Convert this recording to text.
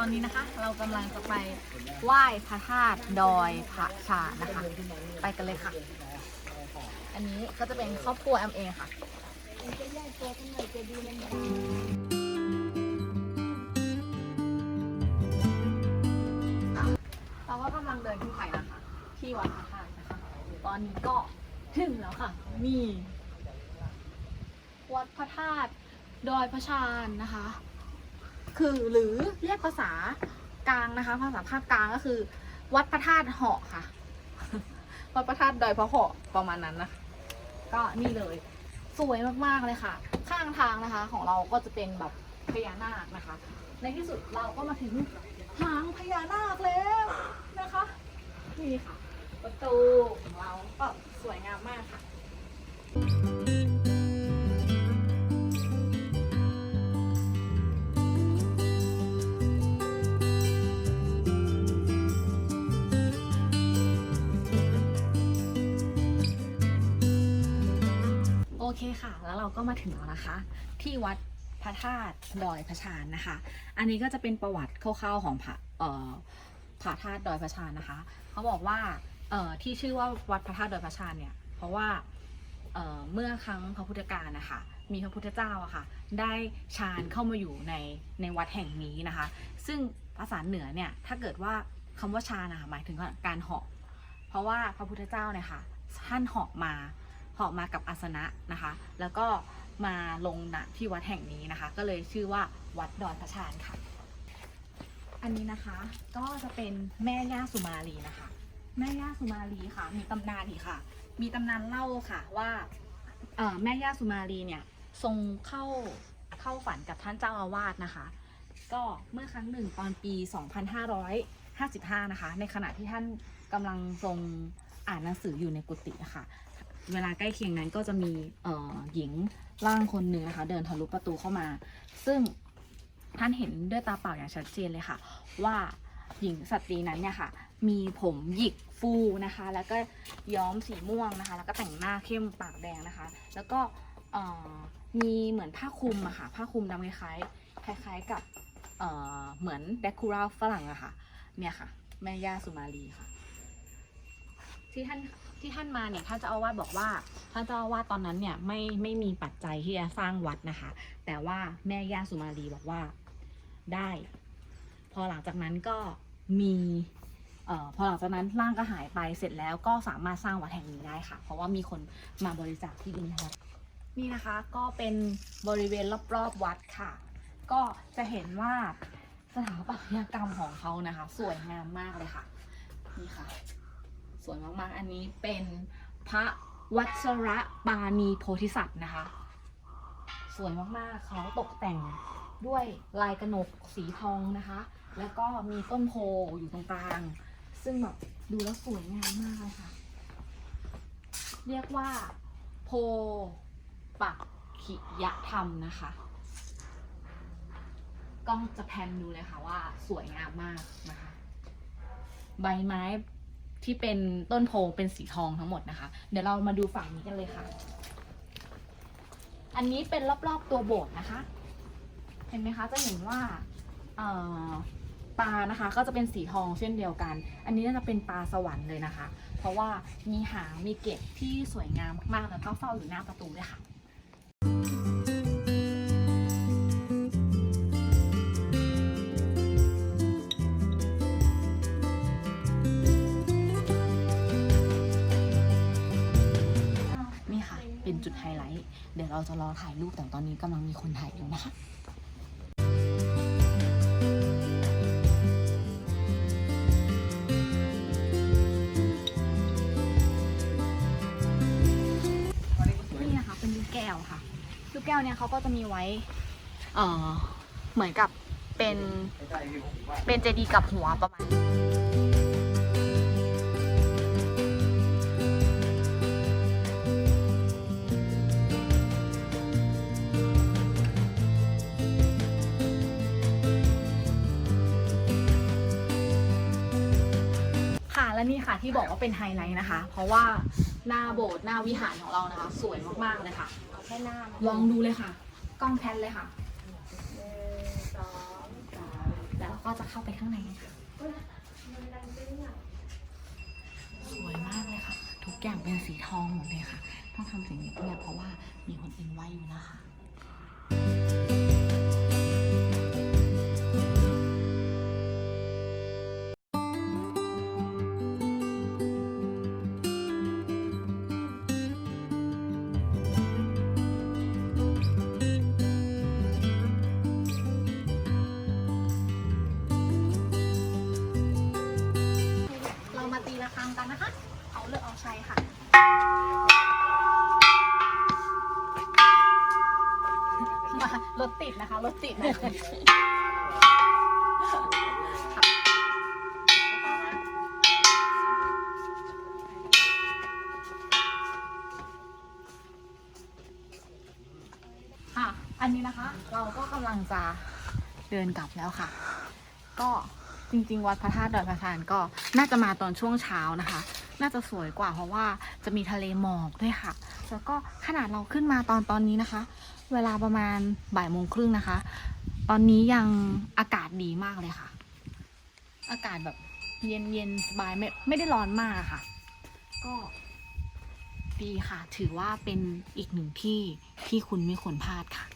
อนนี้นะคะ เรากำลังจะไปไหว้พระธาตุดอยพระชานะคะ ไปกันเลยค่ะ อันนี้ก็จะเป็นครอบครัวแอมเองค่ะเราก็กำลังเดินขึ้นไปนะคะ ที่วัดพระธาตุนะคะ ตอนนี้ก็ถึงแล้วค่ะ นี่ วัดพระธาตุดอยพระชานนะคะ คือหรือเรียกภาษากลางนะคะ ภาษาภาคกลางก็คือ วัดพระธาตุเหาะค่ะ วัดพระธาตุดอยพระเหาะประมาณนั้นนะก็นี่เลย สวยมากๆเลยค่ะ ข้างทางนะคะ ของเราก็จะเป็นแบบพญานาคนะคะ ในที่สุดเราก็มาถึงหางพญานาคแล้ว เคค่ะ แล้วเราก็มาถึงแล้วนะคะ ที่วัดพระธาตุดอยพระชานนะคะ อันนี้ก็จะเป็นประวัติคร่าวๆของพระเอ่อพระธาตุดอยพระชานนะคะ เขาบอกว่าเอ่อที่ชื่อว่าวัดพระธาตุดอยพระชานเนี่ย เพราะว่าเอ่อเมื่อครั้งพระพุทธกาลนะคะมีพระพุทธเจ้าอะค่ะ ได้ฌานเข้ามาอยู่ในในวัดแห่งนี้นะคะ ซึ่งภาษาเหนือเนี่ยถ้าเกิดว่าคำว่าฌานนะคะหมายถึงการเหาะเพราะว่าพระพุทธเจ้าเนี่ยค่ะท่านเหาะมา เหาะมากับอาสนะนะคะ แล้วก็มาลงณที่วัดแห่งนี้นะคะ ก็เลยชื่อว่าวัดดอยพระชานค่ะ อันนี้นะคะก็จะเป็นแม่ย่าสุมาลีนะคะ แม่ย่าสุมาลีค่ะ มีตำนานอีกค่ะ มีตำนานเล่าค่ะว่าแม่ย่าสุมาลีเนี่ยทรงเข้าเข้าฝันกับท่านเจ้าอาวาสนะคะ ก็เมื่อครั้งหนึ่งตอนปี 2555 นะคะ ในขณะที่ท่านกำลังทรงอ่านหนังสืออยู่ในกุฏิะค่ะ เวลาใกล้เคียงนั้นก็จะมีเอ่อหญิงร่างคนหนึ่งนะคะ เดินทะลุประตูเข้ามา ซึ่งท่านเห็นด้วยตาเปล่าอย่างชัดเจนเลยค่ะ ว่าหญิงสตรีนั้นเนี่ยค่ะ มีผมหยิกฟูนะคะ แล้วก็ย้อมสีม่วงนะคะ แล้วก็แต่งหน้าเข้มปากแดงนะคะ แล้วก็มีเหมือนผ้าคลุมอะค่ะ ผ้าคลุมดำคล้ายคล้ายๆกับเเหมือนแดคูราฝรั่งอะค่ะ เนี่ยค่ะ แม่ย่าสุมาลีค่ะ ที่ท่าน ที่ท่านมาเนี่ยท่านเจ้าอาวาสบอกว่าท่านเจ้าอาวาสตอนนั้นเนี่ยไม่ไม่มีปัจจัยที่จะสร้างวัดนะคะ แต่ว่าแม่ย่าสุมาลีบอกว่าได้ พอหลังจากนั้นก็มีเอ่อพอหลังจากนั้นร่างก็หายไปเสร็จแล้วก็สามารถสร้างวัดแห่งนี้ได้ค่ะ เพราะว่ามีคนมาบริจาคที่ดินให้วัดนี่นะคะก็เป็นบริเวณรอบๆวัดค่ะ ก็จะเห็นว่าสถาปัตยกรรมของเขานะคะ สวยงามมากเลยค่ะ นี่ค่ะ วยมากๆ อันนี้เป็นพระวัชระปานีโพธิสัตว์นะคะ สวยมากๆ เขาตกแต่งด้วยลายกระหนกสีทองนะคะ แล้วก็มีต้นโพอยู่ตรงกลาง ซึ่งแบบดูแล้วสวยงามมากเลยค่ะ เรียกว่าโพปักขิยธรรมนะคะ กล้องจะแพนดูเลยค่ะว่าสวยงามมากนะคะ ใบไม้ ที่เป็นต้นโพเป็นสีทองทั้งหมดนะคะ เดี๋ยวเรามาดูฝั่งนี้กันเลยค่ะ อันนี้เป็นรอบๆตัวโบสถ์นะคะ เห็นไหมคะ จะเห็นว่าปลานะคะ ก็จะเป็นสีทองเช่นเดียวกัน อันนี้น่าจะเป็นปลาสวรรค์เลยนะคะ เพราะว่ามีหางมีเกล็ดที่สวยงามมากๆแล้วก็เฝ้าอยู่หน้าประตูด้วยค่ะ ไฮไลท์ เดี๋ยวเราจะรอถ่ายรูปแต่ตอนนี้กำลังมีคนถ่ายอยู่นะคะนี่นะคะเป็นลูกแก้วค่ะลูกแก้วเนี่ยเขาก็จะมีไว้ เอ่อ เหมือนกับเป็นเป็นเจดีย์กับหัวประมาณ และนี่ค่ะที่บอกว่าเป็นไฮไลท์นะคะ เพราะว่าหน้าโบสถ์หน้าวิหารของเรานะคะ สวยมากๆเลยค่ะ เอาแค่หน้ามาลองดูเลยค่ะ กล้องแพนเลยค่ะ หนึ่งสองสามแล้วก็ก็จะเข้าไปข้างในค่ะสวยมากเลยค่ะ ทุกอย่างเป็นสีทองหมดเลยค่ะ ต้องทำเสียงเงียบๆเพราะว่ามีคนอื่นไหวอยู่นะคะ รถติดนะคะ รถติดนะค่ะ อันนี้นะคะ เราก็กำลังจะเดินกลับแล้วค่ะ ก็จริง ๆ วัดพระธาตุดอยพระธานก็น่าจะมาตอนช่วงเช้านะคะ น่าจะสวยกว่าเพราะว่าจะมีทะเลหมอกด้วยค่ะ แล้วก็ขนาดเราขึ้นมาตอนตอนนี้นะคะ เวลาประมาณบ่ายโมงครึ่งนะคะ ตอนนี้ยังอากาศดีมากเลยค่ะ อากาศแบบเย็นเย็นสบายไม่ไม่ได้ร้อนมากค่ะ ก็ดีค่ะ ถือว่าเป็นอีกหนึ่งที่ที่คุณไม่ควรพลาดค่ะ